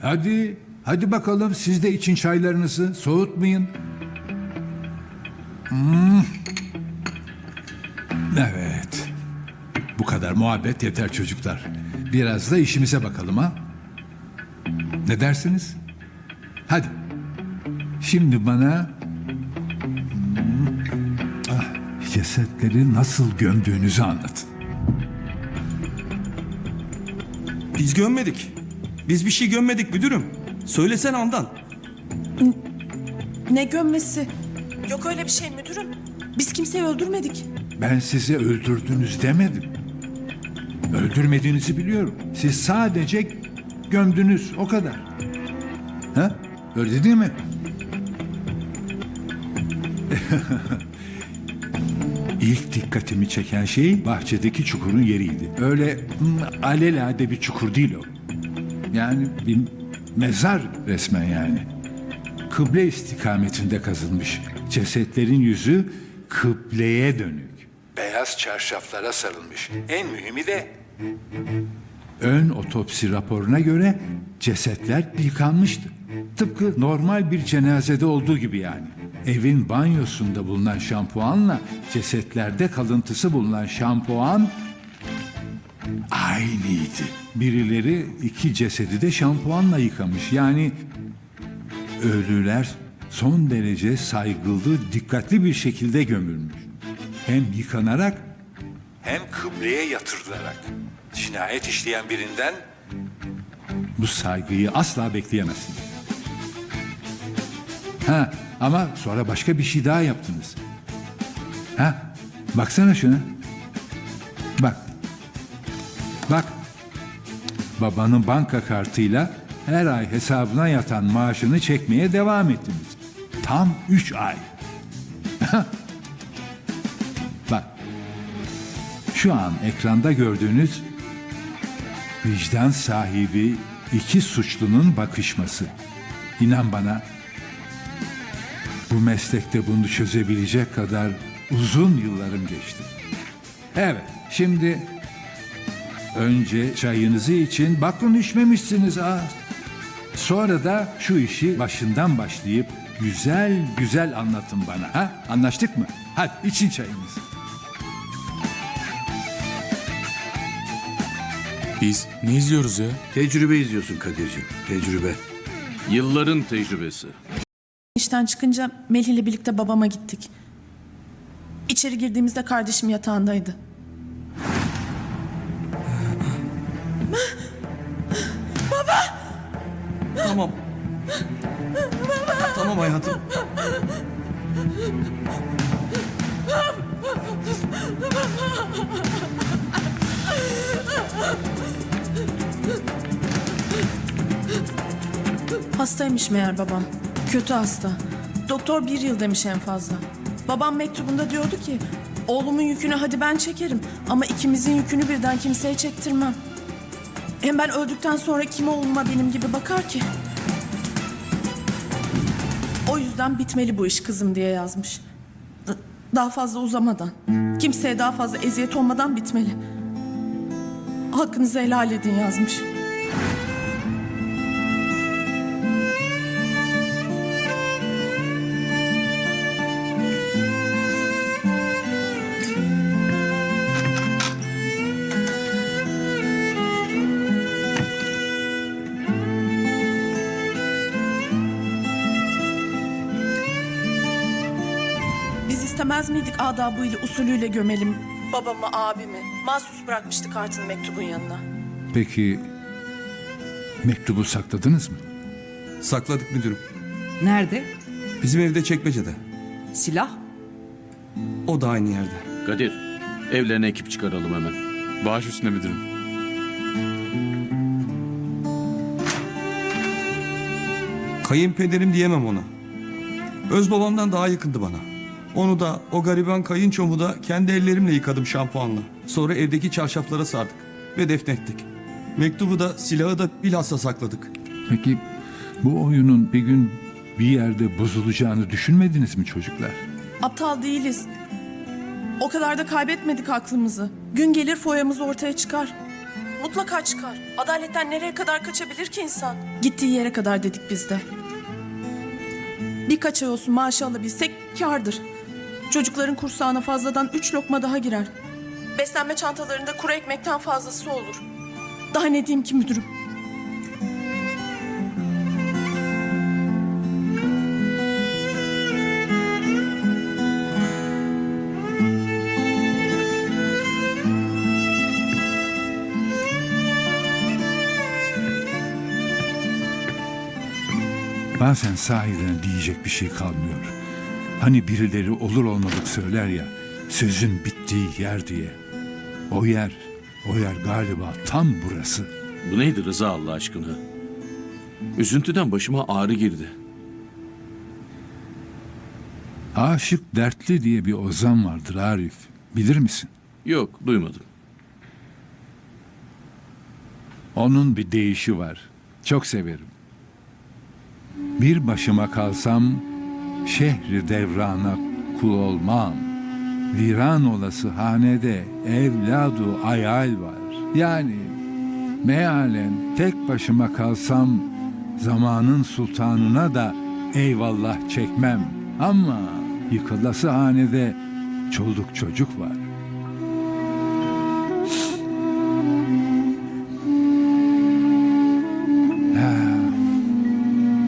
Hadi, hadi bakalım siz de için çaylarınızı soğutmayın. Hmm. Evet. Bu kadar muhabbet yeter çocuklar. Biraz da işimize bakalım ha. Ne dersiniz? Hadi. Şimdi bana hmm, ah, cesetleri nasıl gömdüğünüzü anlatın. Biz gömmedik. Biz bir şey gömmedik müdürüm. Söylesen andan. Ne gömmesi? Yok öyle bir şey müdürüm. Biz kimseyi öldürmedik. Ben sizi öldürdünüz demedim. Öldürmediğinizi biliyorum. Siz sadece gömdünüz o kadar. Ha? Öyle değil mi? İlk dikkatimi çeken şey bahçedeki çukurun yeriydi. Öyle hmm, alelade bir çukur değil o. Yani bir mezar resmen yani. Kıble istikametinde kazılmış. Cesetlerin yüzü kıbleye dönük. Beyaz çarşaflara sarılmış. En mühimi de ön otopsi raporuna göre cesetler yıkanmıştı. Tıpkı normal bir cenazede olduğu gibi yani. Evin banyosunda bulunan şampuanla cesetlerde kalıntısı bulunan şampuan aynıydı. Birileri iki cesedi de şampuanla yıkamış. Yani ölüler son derece saygılı, dikkatli bir şekilde gömülmüş. Hem yıkanarak hem kıbleye yatırılarak. Cinayet işleyen birinden bu saygıyı asla bekleyemezsin. Ha ama sonra başka bir şey daha yaptınız. Ha baksana şuna. Bak. Babanın banka kartıyla her ay hesabına yatan maaşını çekmeye devam ettiniz. Tam üç ay. Bak. Şu an ekranda gördüğünüz vicdan sahibi iki suçlunun bakışması. İnan bana bu meslekte bunu çözebilecek kadar uzun yıllarım geçti. Evet, şimdi önce çayınızı için bakın içmemişsiniz ha. Sonra da şu işi başından başlayıp güzel güzel anlatın bana ha. Anlaştık mı? Hadi için çayınızı. Biz ne izliyoruz ya? Tecrübe izliyorsun Kadir'ciğim. Tecrübe. Yılların tecrübesi. İşten çıkınca Melih ile birlikte babama gittik. İçeri girdiğimizde kardeşim yatağındaydı. Tamam. Tamam hayatım. Hastaymış meğer babam. Kötü hasta. Doktor bir yıl demiş en fazla. Babam mektubunda diyordu ki... Oğlumun yükünü hadi ben çekerim ama ikimizin yükünü birden kimseye çektirmem. Hem ben öldükten sonra kim oğluma benim gibi bakar ki? O yüzden bitmeli bu iş kızım diye yazmış. D- Daha fazla uzamadan, kimseye daha fazla eziyet olmadan bitmeli. Hakkınızı helal edin yazmış. İstemez miydik adabıyla usulüyle gömelim babamı abimi? Mahsus bırakmıştık Art'ın mektubun yanına. Peki mektubu sakladınız mı? Sakladık müdürüm. Nerede? Bizim evde çekmecede. Silah? O da aynı yerde. Kadir, evlerine ekip çıkaralım hemen. Baş üstüne müdürüm. Kayınpederim diyemem ona. Öz babamdan daha yakındı bana. Onu da o gariban kayınçomu da kendi ellerimle yıkadım şampuanla. Sonra evdeki çarşaflara sardık ve defnettik. Mektubu da silahı da bilhassa sakladık. Peki bu oyunun bir gün bir yerde bozulacağını düşünmediniz mi çocuklar? Aptal değiliz. O kadar da kaybetmedik aklımızı. Gün gelir foyamız ortaya çıkar. Mutlaka çıkar. Adaletten nereye kadar kaçabilir ki insan? Gittiği yere kadar dedik biz de. Birkaç ay olsun maaşı alabilsek kârdır. Çocukların kursağına fazladan üç lokma daha girer. Beslenme çantalarında kuru ekmekten fazlası olur. Daha ne diyeyim ki müdürüm? Bazen sahiden diyecek bir şey kalmıyor. Hani birileri olur olmadık söyler ya, sözün bittiği yer diye. O yer, o yer galiba tam burası. Bu neydi Rıza Allah aşkına? Üzüntüden başıma ağrı girdi. Aşık Dertli diye bir ozan vardır Arif. Bilir misin? Yok duymadım. Onun bir deyişi var. Çok severim. Bir başıma kalsam şehri devrana kul olmam. Viran olası hanede evladu ayal var. Yani mealen tek başıma kalsam zamanın sultanına da eyvallah çekmem. Ama yıkılası hanede çoluk çocuk var.